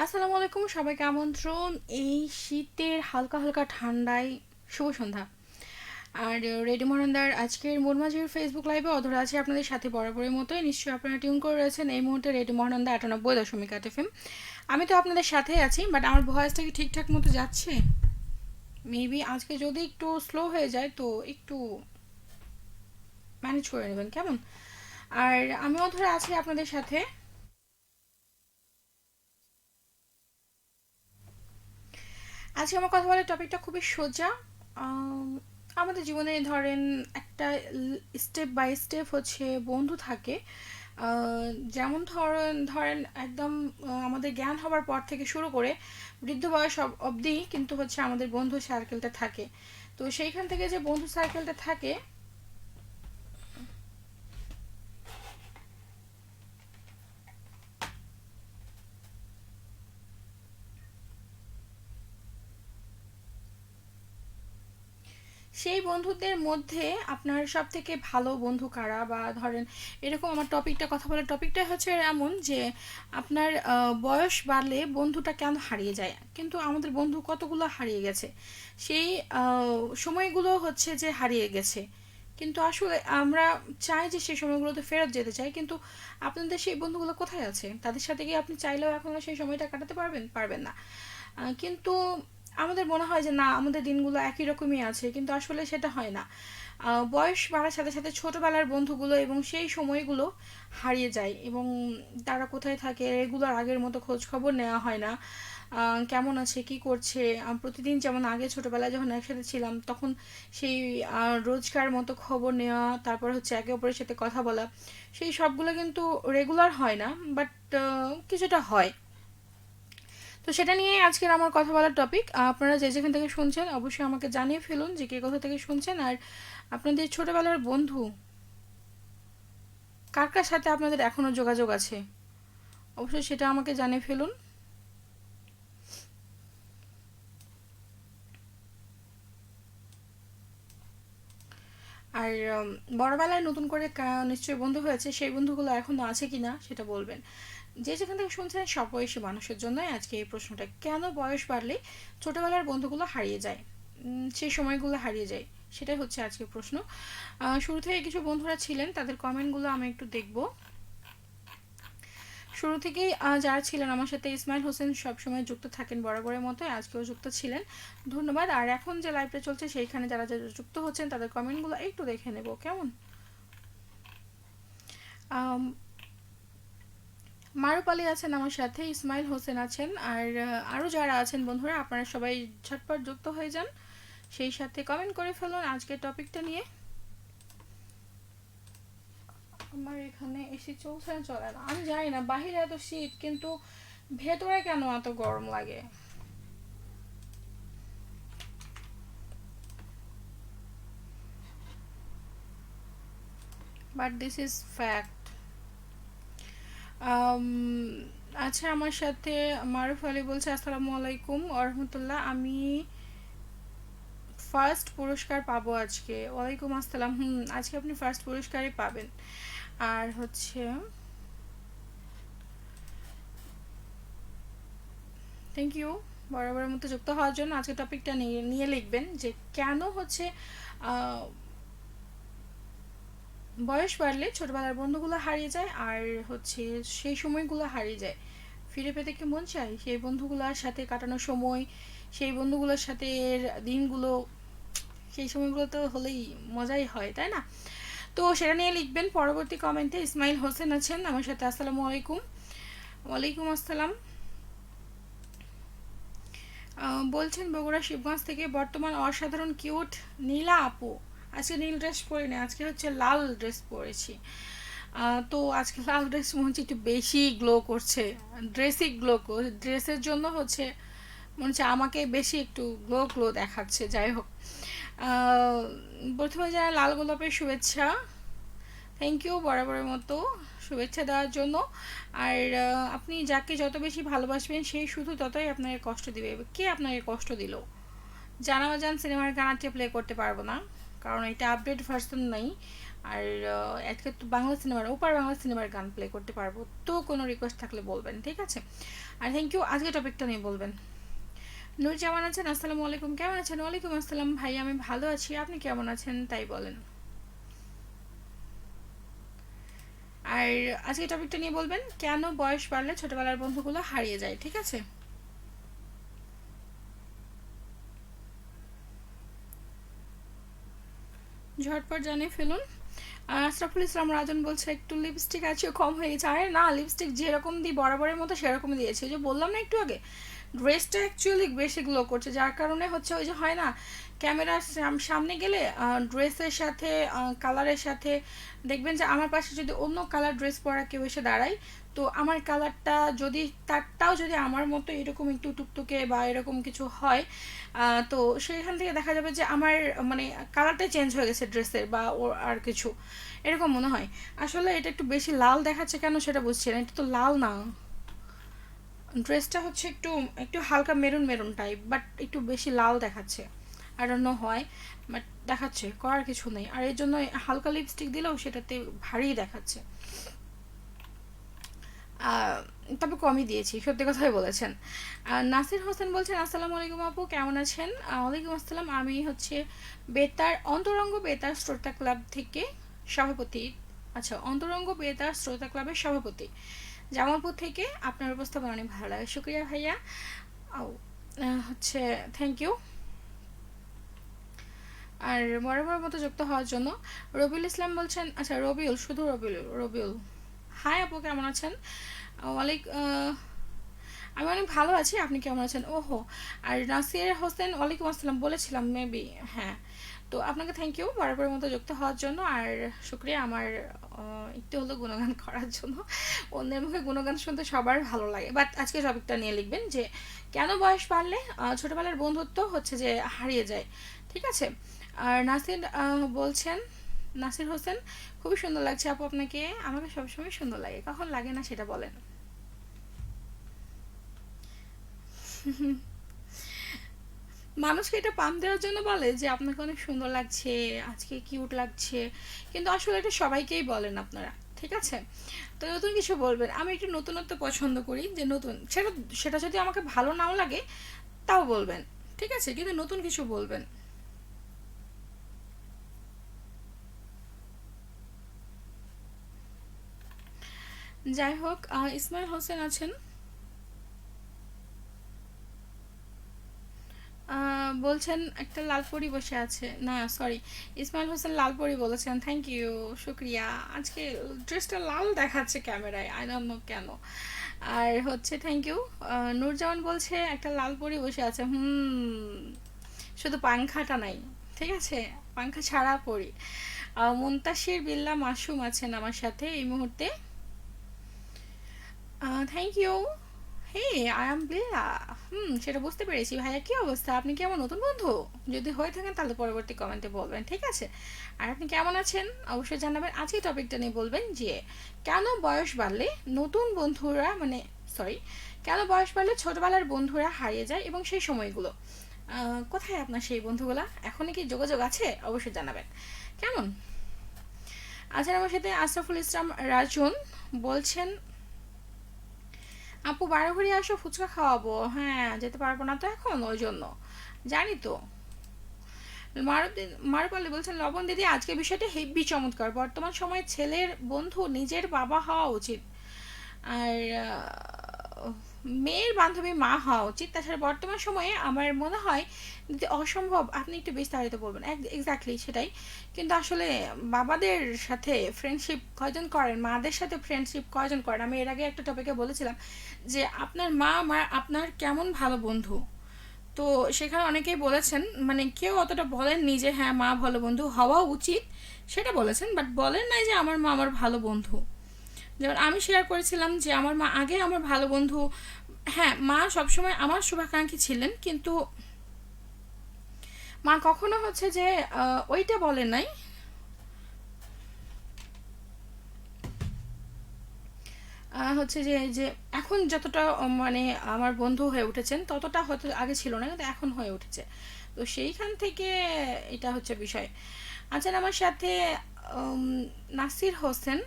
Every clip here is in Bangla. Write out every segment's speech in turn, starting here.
আসসালামু আলাইকুম, সবাইকে আমন্ত্রণ। এই শীতের হালকা হালকা ঠান্ডায় শুভ সন্ধ্যা। আর রেডি মহানন্দার আজকের মোরমাজির ফেসবুক লাইভে অধরা আছে আপনাদের সাথে বরাবরের মতোই। নিশ্চয়ই আপনারা টিউন করে রয়েছেন এই মুহূর্তে রেডি মহানন্দা আটানব্বই দশমিক আট এফ আমি তো আপনাদের সাথেই আছি বাট আমার ভয়েসটা কি ঠিকঠাক মতো যাচ্ছে? মেবি আজকে যদি একটু স্লো হয়ে যায়, তো একটু ম্যানেজ করে নেবেন, কেমন? আর আমি অধরা আছি আপনাদের সাথে। আজকে আমার কথা বলার টপিকটা খুবই সোজা। আমাদের জীবনে ধরেন একটা স্টেপ বাই স্টেপ হচ্ছে বন্ধু থাকে। যেমন ধরেন ধরেন একদম আমাদের জ্ঞান হবার পর থেকে শুরু করে বৃদ্ধ বয়স অব- অবধি কিন্তু হচ্ছে আমাদের বন্ধু সার্কেলটা থাকে। তো সেইখান থেকে যে বন্ধু সার্কেলটা থাকে সেই বন্ধুদের মধ্যে আপনার সব থেকে ভালো বন্ধু কারা? বা ধরেন এরকম আমার টপিকটা কথা বলার টপিকটা হচ্ছে এমন যে, আপনার বয়স বাড়লে বন্ধুটা কেন হারিয়ে যায়? কিন্তু আমাদের বন্ধু কতগুলো হারিয়ে গেছে? সেই সময়গুলো হচ্ছে যে হারিয়ে গেছে। কিন্তু আসলে আমরা চাই যে সেই সময়গুলোতে ফেরত যেতে চাই, কিন্তু আপনাদের সেই বন্ধুগুলো কোথায় আছে? তাদের সাথে গিয়ে আপনি চাইলেও এখন সেই সময়টা কাটাতে পারবেন? পারবেন না। কিন্তু আমাদের মনে হয় যে না, আমাদের দিনগুলো একই রকমই আছে, কিন্তু আসলে সেটা হয় না। বয়স বাড়ার সাথে সাথে ছোটবেলার বন্ধুগুলো এবং সেই সময়গুলো হারিয়ে যায় এবং তারা কোথায় থাকে রেগুলার আগের মতো খোঁজ খবর নেওয়া হয় না। কেমন আছে, কি করছে? প্রতিদিন যেমন আগে ছোটবেলায় যখন একসাথে ছিলাম, তখন সেই রোজকার মতো খবর নেওয়া, তারপর হচ্ছে একে অপরের সাথে কথা বলা, সেই সবগুলো কিন্তু রেগুলার হয় না বাট কিছুটা হয়। তো সেটা নিয়ে আজকের আমার কথা বলার টপিক আপনারা যে যেখান থেকে শুনছেন, অবশ্যই আমাকে জানিয়ে ফেলুন যে কে কোথা থেকে শুনছেন। আর আপনাদের ছোটবেলার বন্ধু, কার কার সাথে আপনাদের এখনও যোগাযোগ আছে? অবশ্যই সেটা আমাকে জানিয়ে ফেলুন। আর বড়বেলায় নতুন করে কা- নিশ্চয়ই বন্ধু হয়েছে, সেই বন্ধুগুলো এখনও আছে কিনা সেটা বলবেন। যে যেখান থেকে শুনছেন সব বয়সী মানুষের জন্যই আজকে এই প্রশ্নটা, কেন বয়স বাড়লে ছোটবেলার বন্ধুগুলো হারিয়ে যায়? সেই সময়গুলো হারিয়ে যায়, সেটাই হচ্ছে আজকের প্রশ্ন। শুরু থেকে কিছু বন্ধুরা ছিলেন, তাদের কমেন্টগুলো আমি একটু দেখব। শুরু থেকেই যারা ছিলেন আমার সাথে ইসমাইল হোসেন সবসময় যুক্ত থাকেন বরাবরের মতোই, আজকেও যুক্ত ছিলেন। ধন্যবাদ। আর এখন যে লাইভটা চলছে, সেইখানে যারা যারা যুক্ত হচ্ছেন, তাদের কমেন্টগুলো একটু দেখে নেব, কেমন? আম, মারুপ আলী আছেন আমার সাথে ইসমাইল হোসেন আছেন আর আহ, আরও যারা আছেন বন্ধুরা আপনারা সবাই ঝটপট যুক্ত হয়ে যান। সেই সাথে কমেন্ট করে ফেলুন আজকের টপিকটা নিয়ে। আমার এখানে এসি চলছে না চলে না। আমি জানি না বাহিরে এত শীত কিন্তু ভেতরে কেন এত গরম লাগে? বাট দিস ইজ ফ্যাক্ট আচ্ছা আমার সাথে মারুফ আলী বলছে, আসসালামু আলাইকুম, ওরহমতুল্লাহ, আমি ফার্স্ট পুরস্কার পাবো আজকে। ওয়ালাইকুম আসসালাম। হুম, আজকে আপনি ফার্স্ট পুরস্কারই পাবেন। আর হচ্ছে থ্যাংক ইউ বরাবরের মতো যুক্ত হওয়ার জন্য আজকে টপিকটা নিয়ে নিয়ে লিখবেন যে, কেন হচ্ছে বয়স বাড়লে ছোটবেলার বন্ধুগুলো হারিয়ে যায় আর হচ্ছে সেই সময়গুলো হারিয়ে যায়। ফিরে পেতে কি মন চায়? সেই বন্ধুগুলোর সাথে কাটানো সময়, সেই বন্ধুগুলোর সাথে দিনগুলো, সেই সময়গুলো তো হলেই মজাই হয়, তাই না? তো সেটা নিয়ে লিখবেন পরবর্তী কমেন্টে ইসমাইল হোসেন আছেন আমার সাথে। আসসালামু আলাইকুম। ওয়ালাইকুম আসসালাম। বলছেন বগুড়া শিবগঞ্জ থেকে বর্তমান অসাধারণ কিউট নীলা আপু। আজকে নীল ড্রেস পরিনি, আজকে হচ্ছে লাল ড্রেস পরেছি। তো আজকে লাল ড্রেস মনে হচ্ছে একটু বেশি গ্লো করছে ড্রেসই গ্লো ড্রেসের জন্য হচ্ছে মনে হচ্ছে আমাকে বেশি একটু গ্লো গ্লো দেখাচ্ছে, যাই হোক। প্রথমে যারা লাল গোলাপের শুভেচ্ছা থ্যাংক ইউ বরাবরের মতো শুভেচ্ছা দেওয়ার জন্য। আর আপনি যাকে যত বেশি ভালোবাসবেন সেই শুধু ততই আপনাকে কষ্ট দিবে। কে আপনাকে কষ্ট দিল? জানা অজান সিনেমার গানাটি প্লে করতে পারব না। কারণ এটা আপডেট ভার্সন নেই। আর আজকে তো বাংলা সিনেমার ওপার বাংলা সিনেমার গান প্লে করতে পারব। তো কোনো রিকোয়েস্ট থাকলে বলবেন, ঠিক আছে? আর থ্যাংক ইউ আজকে টপিকটা নিয়ে বলবেন। নূর জামান আছেন, আসসালামু আলাইকুম। কেমন আছেন? ওয়ালাইকুম আসসালাম। ভাই, আমি ভালো আছি। আপনি কেমন আছেন? তাই বলেন। আর আজকে টপিকটা নিয়ে বলবেন, কেন বয়স বাড়লে ছোটবেলার বন্ধুগুলো হারিয়ে যায়, ঠিক আছে? ঝটপট জানিয়ে ফেলুন। আশরাফুল ইসলাম রাজন বলছে, একটু লিপস্টিক আছে, কম হয়ে গেছে আরে না লিপস্টিক যেরকম দিই, বরাবরের মতো সেরকমই দিয়েছি। ওই যে বললাম না একটু আগে ড্রেসটা অ্যাকচুয়ালি বেশি গ্লো করছে, যার কারণে হচ্ছে ওই যে হয় না ক্যামেরার সামনে গেলে ড্রেসের সাথে কালারের সাথে দেখবেন যে আমার পাশে যদি অন্য কালার ড্রেস পরা কেউ এসে দাঁড়ায় তো আমার কালারটা যদি, তারটাও যদি আমার মতো এরকম একটু টুকটুকে বা এরকম কিছু হয় তো সেখান থেকে দেখা যাবে যে আমার মানে কালারটাই চেঞ্জ হয়ে গেছে ড্রেসের বা ওর আর কিছু। এরকম মনে হয়। আসলে এটা একটু বেশি লাল দেখাচ্ছে কেন সেটা বুঝছি না, এটা তো লাল না। ড্রেসটা হচ্ছে একটু একটু হালকা মেরুন মেরুন টাইপ বাট একটু বেশি লাল দেখাচ্ছে। আর অন্য হয় বাট দেখাচ্ছে, করার কিছু নেই। আর এর জন্য হালকা লিপস্টিক দিলেও সেটাতে ভারী দেখাচ্ছে। তবে কমই দিয়েছি, সত্যি কথাই বলেছেন। নাসির হোসেন বলছেন, আসসালামু আলাইকুম আপু, কেমন আছেন? ওয়ালাইকুম আসসালাম, আমি হচ্ছে বেতার, অন্তরঙ্গ বেতার শ্রোতা ক্লাব থেকে সভাপতি আচ্ছা অন্তরঙ্গ বেতার শ্রোতা ক্লাবের সভাপতি, জামালপুর থেকে। আপনার উপস্থাপনা অনেক ভালো লাগে। শুক্রিয়া ভাইয়া। ও হচ্ছে থ্যাংক ইউ আর বরাবর মতো যুক্ত হওয়ার জন্য রবিউল ইসলাম বলছেন আচ্ছা রবিউল, শুধু রবিউল রবিউল। হাই আপু, কেমন আছেন? ওয়ালাইক আমি অনেক ভালো আছি, আপনি কেমন আছেন? ওহো, আর নাসির হোসেন, ওয়ালাইকুম আসসালাম, বলেছিলাম মেবি হ্যাঁ। তো আপনাকে থ্যাংক ইউ বরাবরের মতো যুক্ত হওয়ার জন্য, আর শুক্রিয়া আমার একটু হলো গুণগান করার জন্য। অন্যের মুখে গুণগান শুনতে সবার ভালো লাগে। বাট আজকে টপিকটা নিয়ে লিখবেন যে, কেন বয়স বাড়লে ছোটবেলার বন্ধুত্ব হচ্ছে যে হারিয়ে যায়, ঠিক আছে? আর নাসির বলছেন নাসির হোসেন, খুবই সুন্দর লাগছে আপু আপনাকে। আমাকে সবসময় সুন্দর লাগে, কখন লাগে না সেটা বলেন। মানুষকে এটা পাম দেওয়ার জন্য বলে যে, আপনাকে অনেক সুন্দর লাগছে, আজকে কিউট লাগছে। কিন্তু আসলে এটা সবাইকেই বলেন আপনারা, ঠিক আছে? তো নতুন কিছু বলবেন। আমি একটু নতুনত্ব পছন্দ করি, যে নতুন, সেটা সেটা যদি আমাকে ভালো নাও লাগে, তাও বলবেন, ঠিক আছে? কিন্তু নতুন কিছু বলবেন। যাই হোক ইসমাইল হোসেন আছেন। বলছেন একটা লালপরি বসে আছে। না সরি ইসমাইল হোসেন লালপরি বলেছেন। থ্যাংক ইউ শুক্রিয়া। আজকে ড্রেসটা লাল দেখাচ্ছে ক্যামেরায় আই ডোন্ট নো কেন। আর হচ্ছে থ্যাংক ইউ নূরজামান বলছে একটা লালপরি বসে আছে। হুম, শুধু পাংখাটা নাই, ঠিক আছে? পাংখা ছাড়া পরি। মুনতাসির বিল্লা মাসুম আছেন আমার সাথে এই মুহূর্তে। Thank you hey I am ব্লেয়া হুম, সেটা বুঝতে পেরেছি। ভাইয়া, কি অবস্থা? আপনি কি আমার নতুন বন্ধু? যদি হয়ে থাকেন, তাহলে পরবর্তী কমেন্টে বলবেন, ঠিক আছে? আর আপনি কেমন আছেন? অবশ্যই জানাবেন। আজকে টপিকটা নিয়ে বলবেন যে, কেন বয়স বাড়লে নতুন বন্ধুরা মানে সরি কেন বয়স বাড়লে ছোটবেলার বন্ধুরা হারিয়ে যায় এবং সেই সময়গুলো? কোথায় আপনার সেই বন্ধুগুলা? এখনই কি যোগাযোগ আছে? অবশ্যই জানাবেন। কেমন? আচ্ছা আমার সাথে আশরাফুল ইসলাম রাজন। বলছেন আপু বারোঘড়ি আসো, ফুচকা খাওয়াবো। হ্যাঁ যেতে পারব না তো এখন, ওই জন্য। জানি তো। মারুপালি বলছেন, লবণ দিদি, আজকে বিষয়টা হেব্বি চমৎকার। বর্তমান সময়ে ছেলের বন্ধু নিজের বাবা হওয়া উচিত। আর মেয়ের বান্ধবী মা হওয়া উচিত। তাছাড়া বর্তমান সময়ে আমার মনে হয় যে অসম্ভব। আপনি একটু বিস্তারিত বলবেন। এক্স্যাক্টলি সেটাই। কিন্তু আসলে বাবাদের সাথে ফ্রেন্ডশিপ কয়জন করেন? মাদের সাথে ফ্রেন্ডশিপ কয়জন করেন? আমি এর আগে একটা টপিকে বলেছিলাম যে আপনার মা আমার আপনার কেমন ভালো বন্ধু? তো সেখানে অনেকেই বলেছেন মানে কেউ অতটা বলেননি যে হ্যাঁ মা ভালো বন্ধু হওয়া উচিত। সেটা বলেছেন বাট বলেন নাই যে, আমার মা আমার ভালো বন্ধু। যেমন আমি শেয়ার করেছিলাম যে আমার মা, আগে আমার ভালো বন্ধু হ্যাঁ মা সবসময় আমার শুভাকাঙ্ক্ষী ছিলেন, কিন্তু মা কখনো হচ্ছে যে ওইটা বলে নাই। হচ্ছে যে যে এখন যতটা মানে আমার বন্ধু হয়ে উঠেছেন, ততটা হয়তো আগে ছিল না, কিন্তু এখন হয়ে উঠেছে। তো সেইখান থেকে এটা হচ্ছে বিষয়। আচ্ছা আমার সাথে নাসির হোসেন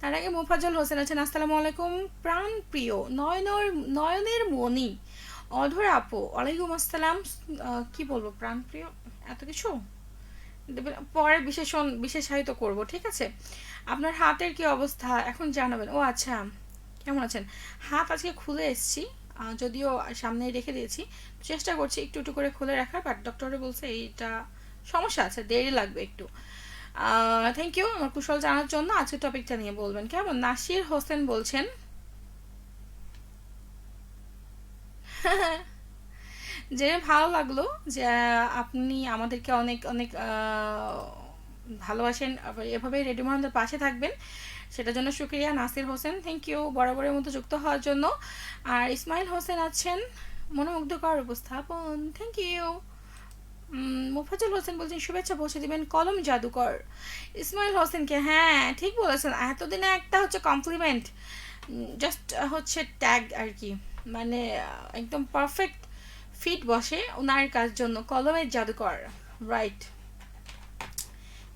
তার আগে মোফাজ্জল হোসেন আছেন। আসসালামু আলাইকুম। প্রাণ প্রিয় নয়নর, নয়নের মণি, অধর আপু, ওয়ালাইকুম আসসালাম। কি বলব প্রাণ প্রিয় এত কিছু? পরে বিশেষণ, বিশেষায়িত করব, ঠিক আছে? আপনার হাতের কি অবস্থা? এখন জানাবেন। ও আচ্ছা কেমন আছেন? হাত আজকে খুলে এসেছি। যদিও সামনে রেখে দিয়েছি। চেষ্টা করছি একটু একটু করে খুলে রাখার বাট ডক্টরে বলছে এইটা সমস্যা আছে, দেরি লাগবে একটু। থ্যাংক ইউ আমার কুশল জানার জন্য। আজকে টপিকটা নিয়ে বলবেন। কেমন? নাসির হোসেন বলছেন জেনে ভালো লাগল যে আপনি আমাদেরকে অনেক অনেক ভালোবাসেন। এভাবে রেডিও আমাদের পাশে থাকবেন। সেটার জন্য শুক্রিয়া। নাসির হোসেন থ্যাংক ইউ বরাবরের মতো যুক্ত হওয়ার জন্য। আর ইসমাইল হোসেন আছেন মনোমুগ্ধকর উপস্থাপন। থ্যাংক ইউ মুফাজুল হোসেন বলছেন, শুভেচ্ছা, পৌঁছে দিবেন কলম জাদুকর। ইসমাইল হোসেনকে হ্যাঁ ঠিক বলেছেন। এতদিনে একটা হচ্ছে কমপ্লিমেন্ট জাস্ট হচ্ছে ট্যাগ আর কি। মানে একদম পারফেক্ট ফিট বসে ওনার কাজ জন্য কলমের জাদুকর। রাইট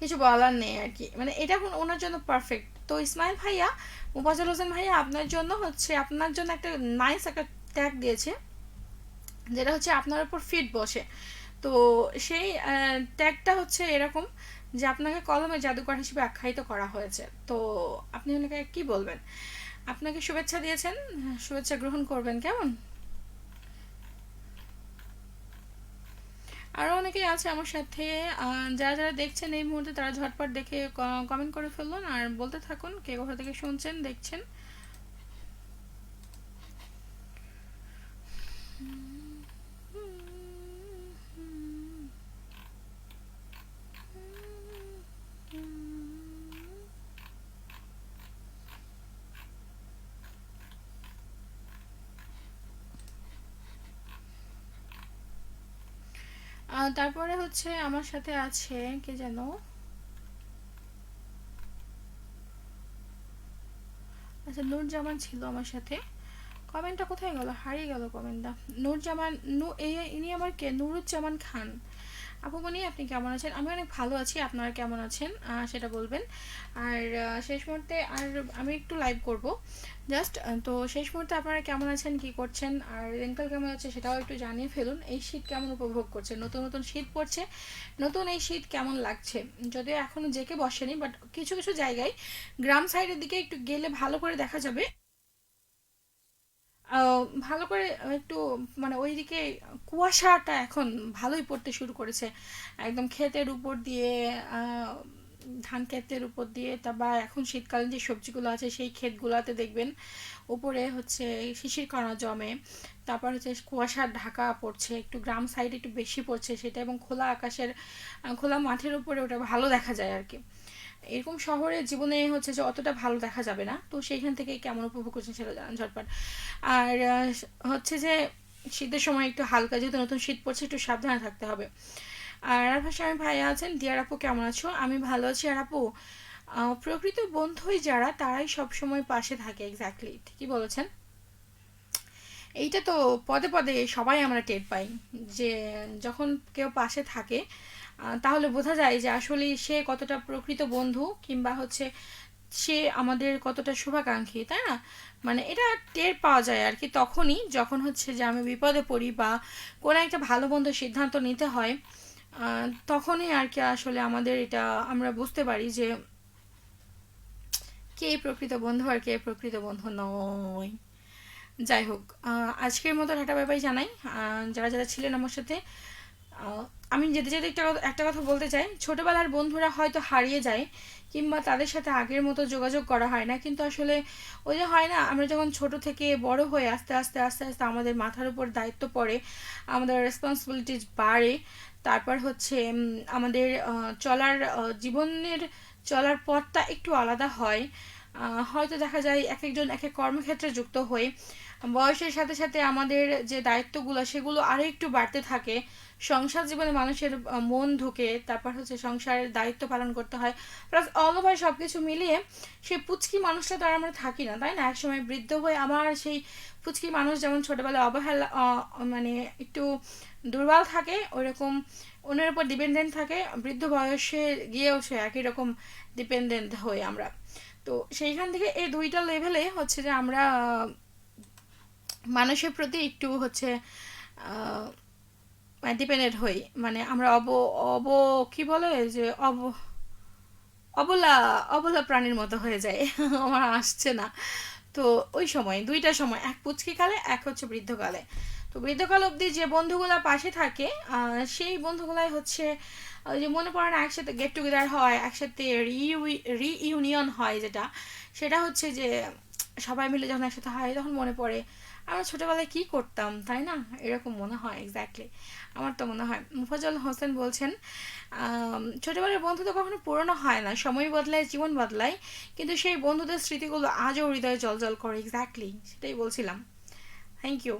কিছু বলার নেই আর কি। মানে এটা এখন ওনার জন্য পারফেক্ট তো ইসমাইল ভাইয়া মুফাজুল হোসেন ভাইয়া, আপনার জন্য হচ্ছে, আপনার জন্য একটা নাইস একটা ট্যাগ দিয়েছে, যেটা হচ্ছে আপনার উপর ফিট বসে। তো সেই ট্যাগটা হচ্ছে এরকম যে আপনাকে কলমের জাদুকর হিসেবে আখ্যায়িত করা হয়েছে। তো আপনি ওনাকে কি বলবেন? আপনাকে শুভেচ্ছা দিয়েছেন। শুভেচ্ছা গ্রহণ করবেন। কেমন? আরও অনেকেই আছে আমার সাথে। যারা যারা দেখছেন এই মুহূর্তে তারা ঝটপট দেখে কমেন্ট করে ফেলুন আর বলতে থাকুন কে কোথা থেকে শুনছেন, দেখছেন। তারপরে হচ্ছে আমার সাথে আছে, কে যেন? আচ্ছা নূরজামান ছিল আমার সাথে। কমেন্টটা কোথায় গেল? হারিয়ে গেল কমেন্টটা নূরজামান, নু, এই, ইনি আমার কে? নুরুজ্জামান খান। আপু মনি আপনি কেমন আছেন? আমি অনেক ভালো আছি, আপনারা কেমন আছেন? সেটা বলবেন। আর শেষ মুহূর্তে আর আমি একটু লাইভ করব। জাস্ট তো শেষ মুহূর্তে আপনারা কেমন আছেন, কি করছেন? আর রেঙ্কাল কেমন আছে সেটাও একটু জানিয়ে ফেলুন। এই শীত কেমন উপভোগ করছে? নতুন নতুন শীত পড়ছে। নতুন এই শীত কেমন লাগছে? যদিও এখনও জেকে বসেনি বাট কিছু কিছু জায়গায় গ্রাম সাইডের দিকে একটু গেলে ভালো করে দেখা যাবে। ভালো করে একটু মানে ওইদিকে কুয়াশাটা এখন ভালোই পড়তে শুরু করেছে। একদম ক্ষেতের উপর দিয়ে ধান ক্ষেতের উপর দিয়ে তা বা এখন শীতকালীন যে সবজিগুলো আছে সেই ক্ষেতগুলোতে দেখবেন উপরে হচ্ছে শিশির কণা জমে, তারপর হচ্ছে কুয়াশার ঢাকা পড়ছে, একটু গ্রাম সাইডে একটু বেশি পড়ছে সেটা এবং খোলা আকাশের খোলা মাঠের উপরে ওটা ভালো দেখা যায় আর কি। এরকম শহরের জীবনে হচ্ছে যে অতটা ভালো দেখা যাবে না। তো সেইখান থেকে কেমন উপভোগ করছেন সেটা জানান ঝটপট। আর হচ্ছে যে শীতের সময় একটু হালকা যেহেতু নতুন শীত পড়ছে, একটু সাবধানে থাকতে হবে। আর আর ভাষা আমি ভাইয়া আছেন। দিয়ার আপু, কেমন আছো? আমি ভালো আছি, আর আপু প্রকৃত বন্ধুই যারা, তারাই সব সময় পাশে থাকে। এক্স্যাক্টলি ঠিকই বলেছেন। এইটা তো পদে পদে সবাই আমরা টের পাই যে যখন কেউ পাশে থাকে তাহলে বোঝা যায় যে আসলে সে কতটা প্রকৃত বন্ধু কিংবা হচ্ছে সে আমাদের কতটা শুভাকাঙ্ক্ষী, তাই না? মানে এটা টের পাওয়া যায় আর কি তখনই যখন হচ্ছে যে আমি বিপদে পড়ি বা কোনো একটা ভালো মন্দ সিদ্ধান্ত নিতে হয় তখনই আর কি আসলে আমাদের এটা আমরা বুঝতে পারি যে কে প্রকৃত বন্ধু আর কে প্রকৃত বন্ধু নয়। যাই হোক আজকের মতো টাটা, বাই জানাই। যারা যারা ছিলেন আমার সাথে যেতে যেতে একটা একটা কথা বলতে চাই। ছোটবেলার বন্ধুরা হয়তো হারিয়ে যায় কিংবা তাদের সাথে আগের মতো যোগাযোগ করা হয় না। কিন্তু আসলে ওই যে হয় না, আমরা যখন ছোট থেকে বড় হয়ে আস্তে আস্তে আস্তে আস্তে আমাদের মাথার উপর দায়িত্ব পড়ে, আমাদের রেসপন্সিবিলিটিস বাড়ে, তারপর হচ্ছে আমাদের চলার জীবনের চলার পথটা একটু আলাদা হয়। হয়তো দেখা যায় এক একজন এক এক কর্মক্ষেত্রে যুক্ত হয়ে বয়সের সাথে সাথে আমাদের যে দায়িত্বগুলো, সেগুলো আরও একটু বাড়তে থাকে। সংসার জীবনে মানুষের মন ঢুকে, তারপর হচ্ছে সংসারের দায়িত্ব পালন করতে হয়। প্লাস অল ওভার সব কিছু মিলিয়ে সেই পুচকি মানুষটা তো আর আমরা থাকি না, তাই না? একসময় বৃদ্ধ হয়ে আমার সেই পুচকি মানুষ যেমন ছোটোবেলায় অবহেলা মানে একটু দুর্বল থাকে, ওইরকম অন্যের উপর ডিপেন্ডেন্ট থাকে। বৃদ্ধ বয়সে গিয়েও সে একই রকম ডিপেন্ডেন্ট হই আমরা। তো সেইখান থেকে এই দুইটা লেভেলে হচ্ছে যে আমরা মানুষের প্রতি একটু হচ্ছে ডিপেন্ডেন্ট হই। মানে আমরা অব অব, কি বলে যে অব, অবলা অবলা প্রাণীর মতো হয়ে যায় আমার আসছে না। তো ওই সময়, দুইটা সময়, এক পুচকি কালে এক হচ্ছে বৃদ্ধকালে। তো বৃদ্ধকাল অবধি যে বন্ধুগুলা পাশে থাকে সেই বন্ধুগুলাই হচ্ছে যে মনে পড়ে না, একসাথে গেট টুগেদার হয়, একসাথে রিইউনিয়ন হয় যেটা। সেটা হচ্ছে যে সবাই মিলে যখন একসাথে হয়, তখন মনে পড়ে আমরা ছোটবেলায় কি করতাম, তাই না? এরকম মনে হয় এক্স্যাক্টলি আমার তো মনে হয়। মুফাজল হোসেন বলছেন ছোটবেলার বন্ধু তো কখনো পুরনো হয় না, সময় বদলায়, জীবন বদলায়, কিন্তু সেই বন্ধুদের স্মৃতিগুলো আজও হৃদয়ে জলজল করে এক্স্যাক্টলি সেটাই বলছিলাম। থ্যাংক ইউ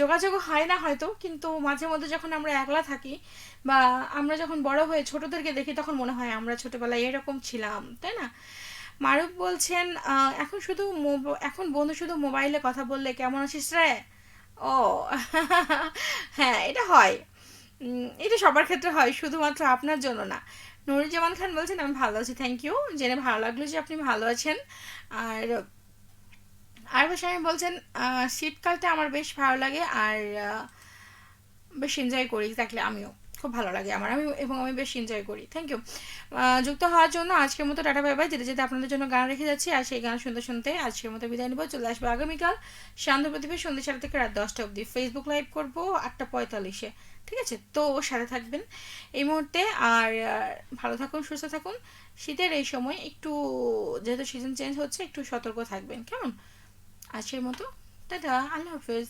যোগাযোগ হয় না হয়তো, কিন্তু মাঝে মধ্যে যখন আমরা একলা থাকি বা আমরা যখন বড় হয়ে ছোটদেরকে দেখি, তখন মনে হয় আমরা ছোটবেলায় এরকম ছিলাম, তাই না? মারুফ বলছেন এখন শুধু এখন বন্ধু শুধু মোবাইলে কথা বললে কেমন আছিস রে? ও হ্যাঁ এটা হয়। এটা সবার ক্ষেত্রে হয়, শুধুমাত্র আপনার জন্য না। নুরুজ্জামান খান বলছেন, আমি ভালো আছি থ্যাংক ইউ জেনে ভালো লাগল যে আপনি ভালো আছেন। আর আর আমি বলছেন শীতকালটা আমার বেশ ভালো লাগে, আর বেশ এনজয় করি এক্স্যাক্টলি আমিও। খুব ভালো লাগে আমার। আমি এবং আমি বেশ এনজয় করি। থ্যাংক ইউ যুক্ত হওয়ার জন্য আজকের মতো টাটা বাই বাই যেতে যেতে আপনাদের জন্য গান রেখে যাচ্ছি আর সেই গান শুনতে শুনতে আজকের মতো বিদায় নেব। চলে আসব আগামীকাল শান্ত প্রতিভা সন্ধ্যে সাড়ে থেকে রাত দশটা অবধি। ফেসবুক লাইভ করব আটটা পঁয়তাল্লিশে। ঠিক আছে? তো সাথে থাকবেন এই মুহূর্তে আর ভালো থাকুন, সুস্থ থাকুন। শীতের এই সময় একটু, যেহেতু সিজন চেঞ্জ হচ্ছে, একটু সতর্ক থাকবেন। কেমন? আজকের মতো। টাটা, আল্লাহ হাফেজ।